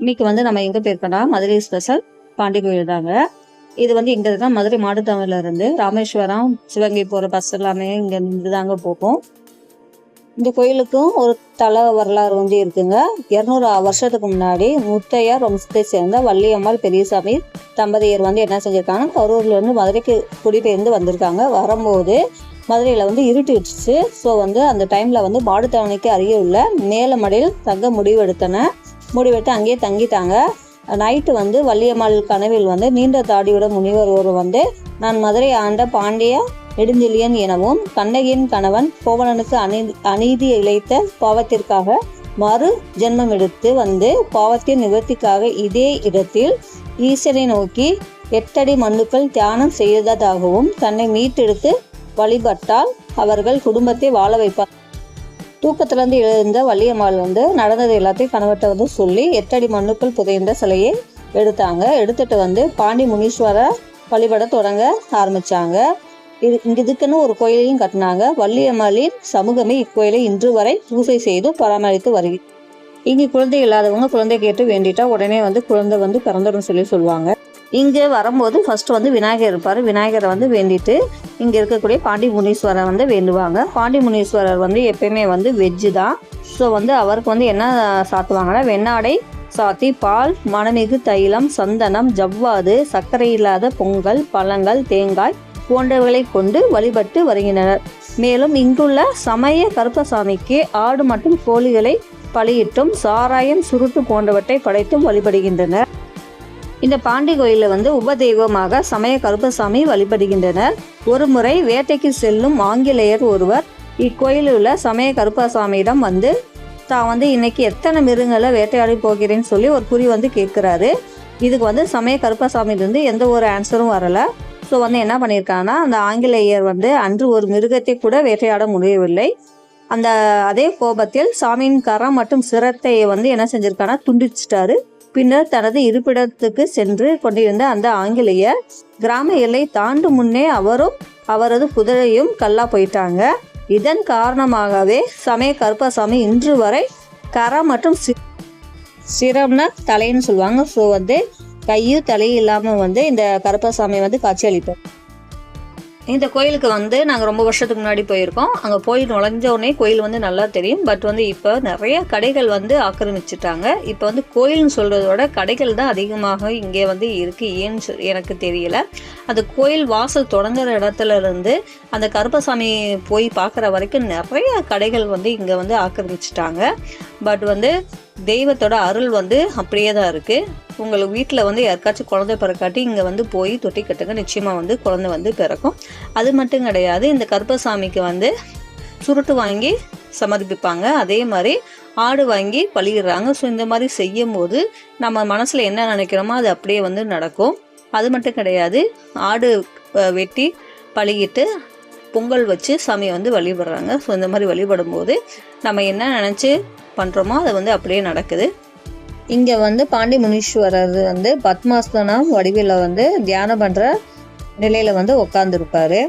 இன்னைக்கு வந்து நம்ம எங்க போயிருக்கோம்னா மதுரை ஸ்பெஷல் பாண்டி கோயில் தாங்க. இது வந்து எங்க தான் மதுரை மாடுத்தமிழ்ல இருந்து ராமேஸ்வரம் சிவகங்கை போற பஸ் எல்லாமே இங்க இருந்து தாங்க போகும். இந்த கோயிலுக்கும் ஒரு தல வரலாறு வந்து இருக்குங்க. இருநூறு வருஷத்துக்கு முன்னாடி முத்தையார் வம்சத்தை சேர்ந்த வள்ளியம்மாள் பெரியசாமி தம்பதியர் வந்து என்ன செஞ்சிருக்காங்க கரூர்ல இருந்து மதுரைக்கு குடிபெயர்ந்து வந்திருக்காங்க. வரும்போது மதுரையில் வந்து இருட்டிடுச்சு ஸோ வந்து அந்த டைமில் வந்து மாடுத்தவனைக்கு அருகே உள்ள மேலமடையில் தங்க முடிவெடுத்தன முடிவெட்டு அங்கேயே தங்கிட்டாங்க. நைட்டு வந்து வள்ளியம்மாள் கனவில் வந்து நீண்ட தாடியோட முனிவர் ஒரு வந்து நான் மதுரை ஆண்ட பாண்டிய நெடுஞ்செழியன் எனவும் கண்ணகியின் கணவன் கோவலனுக்கு அநீ அநீதி இழைத்த பாவத்திற்காக மறு ஜென்மம் எடுத்து வந்து பாவத்தின் நிவர்த்திக்காக இதே இடத்தில் ஈசனை நோக்கி எட்டடி மண்ணுக்கள் தியானம் செய்ததாகவும் தன்னை மீட்டெடுத்து வழிபட்டால் அவர்கள் குடும்பத்தை வாழ வைப்பார். தூக்கத்திலிருந்து எழுந்த வள்ளியம்மாள் வந்து நடந்தது எல்லாத்தையும் கணவர்கிட்ட வந்து சொல்லி எட்டடி மண்ணுக்குள் புதைந்த சிலையை எடுத்தாங்க. எடுத்துட்டு வந்து பாண்டி முனீஸ்வர வழிபட தொடங்க ஆரம்பிச்சாங்க. இது இங்கே இதுக்குன்னு ஒரு கோயிலையும் கட்டினாங்க. வள்ளியம்மாளின் சமூகமே இக்கோயிலை இன்று வரை பூசை செய்து பராமரித்து வருகிறது இங்கே குழந்தை இல்லாதவங்க குழந்தை கேட்டு வேண்டிட்டா உடனே வந்து குழந்தை வந்து பிறந்துடும் சொல்லி சொல்லுவாங்க. இங்கே வரும்போது ஃபஸ்ட்டு வந்து விநாயகர் இருப்பார். விநாயகரை வந்து வேண்டிட்டு இங்கே இருக்கக்கூடிய பாண்டி முனீஸ்வரர் வந்து வேண்டுவாங்க. பாண்டி முனீஸ்வரர் வந்து எப்பயுமே வந்து வெஜ்ஜு தான். ஸோ வந்து அவருக்கு வந்து என்ன சாத்துவாங்கன்னா வெண்ணாடை சாத்தி பால் மணமிகு தைலம் சந்தனம் ஜவ்வாது சர்க்கரை இல்லாத பொங்கல் பழங்கள் தேங்காய் போன்றவைகளை கொண்டு வழிபட்டு வருகின்றனர். மேலும் இங்குள்ள சமய கருப்பசாமிக்கு ஆடு மற்றும் கோழிகளை பலியிட்டும் சாராயம் சுருட்டு போன்றவற்றை படைத்தும் வழிபடுகின்றனர். இந்த பாண்டி கோயிலில் வந்து உபதெய்வமாக சமய கருப்பசாமி வழிபடுகின்றனர். ஒரு முறை வேட்டைக்கு செல்லும் ஆங்கிலேயர் ஒருவர் இக்கோயிலில் உள்ள சமய கருப்பசாமியிடம் வந்து தான் வந்து இன்னைக்கு எத்தனை மிருகங்களை வேட்டையாடி போகிறேன்னு சொல்லி ஒரு குறி வந்து கேட்குறாரு. இதுக்கு வந்து சமய கருப்பசாமியிலேருந்து எந்த ஒரு ஆன்சரும் வரலை. ஸோ வந்து என்ன பண்ணியிருக்காங்கன்னா அந்த ஆங்கிலேயர் வந்து அன்று ஒரு மிருகத்தை கூட வேட்டையாட முடியவில்லை. அந்த அதே கோபத்தில் சாமியின் கரம் மற்றும் சிரத்தை வந்து என்ன செஞ்சிருக்காங்கன்னா துண்டிச்சிட்டாரு. பின்னர் தனது இருப்பிடத்துக்கு சென்று கொண்டிருந்த அந்த ஆங்கிலேயர் கிராம எல்லை தாண்டும் முன்னே அவரும் அவரது குதிரையும் கல்லா போயிட்டாங்க. இதன் காரணமாகவே சமய கருப்பசாமி இன்று வரை கரம் மற்றும் சி சிரம்னா தலைன்னு சொல்லுவாங்க. ஸோ வந்து கையும் தலையும் இல்லாமல் வந்து இந்த கருப்பசாமி வந்து காட்சி அளிப்பார் இந்த கோயிலுக்கு வந்து நாங்கள் ரொம்ப வருஷத்துக்கு முன்னாடி போயிருக்கோம். அங்கே போய் நுழைஞ்ச உடனே கோயில் வந்து நல்லா தெரியும். பட் வந்து இப்போ நிறைய கடைகள் வந்து ஆக்கிரமிச்சிட்டாங்க. இப்போ வந்து கோயில்னு சொல்கிறதோட கடைகள் தான் அதிகமாக இங்கே வந்து இருக்குது ஏன்னு சொல் எனக்கு தெரியல. அந்த கோயில் வாசல் தொடங்குற இடத்துல இருந்து அந்த கருப்பசாமி போய் பார்க்குற வரைக்கும் நிறைய கடைகள் வந்து இங்கே வந்து ஆக்கிரமிச்சிட்டாங்க. பட் வந்து தெய்வத்தோட அருள் வந்து அப்படியே தான் இருக்குது உங்களுக்கு வீட்டில் வந்து யாருக்காச்சும் குழந்தை பிறக்காட்டி இங்கே வந்து போய் தொட்டி கட்டுங்க. நிச்சயமாக வந்து குழந்தை வந்து பிறக்கும். அது மட்டும் கிடையாது இந்த கருப்பசாமிக்கு வந்து சுருட்டு வாங்கி சமர்ப்பிப்பாங்க. அதே மாதிரி ஆடு வாங்கி பழியிடுறாங்க. ஸோ இந்த மாதிரி செய்யும் போது நம்ம மனசில் என்ன நினைக்கிறோமோ அது அப்படியே வந்து நடக்கும். அது மட்டும் கிடையாது ஆடு வெட்டி பழகிட்டு பொங்கல் வச்சு சாமியை வந்து வழிபடுறாங்க. ஸோ இந்த மாதிரி வழிபடும் போது நம்ம என்ன நினச்சி பண்ணுறோமோ அது வந்து அப்படியே நடக்குது. இங்கே வந்து பாண்டி முனீஸ்வரர் வந்து பத்மாஸ்தனம் வடிவில் வந்து தியானம் பண்ணுற நிலையில் வந்து உட்காந்துருப்பாரு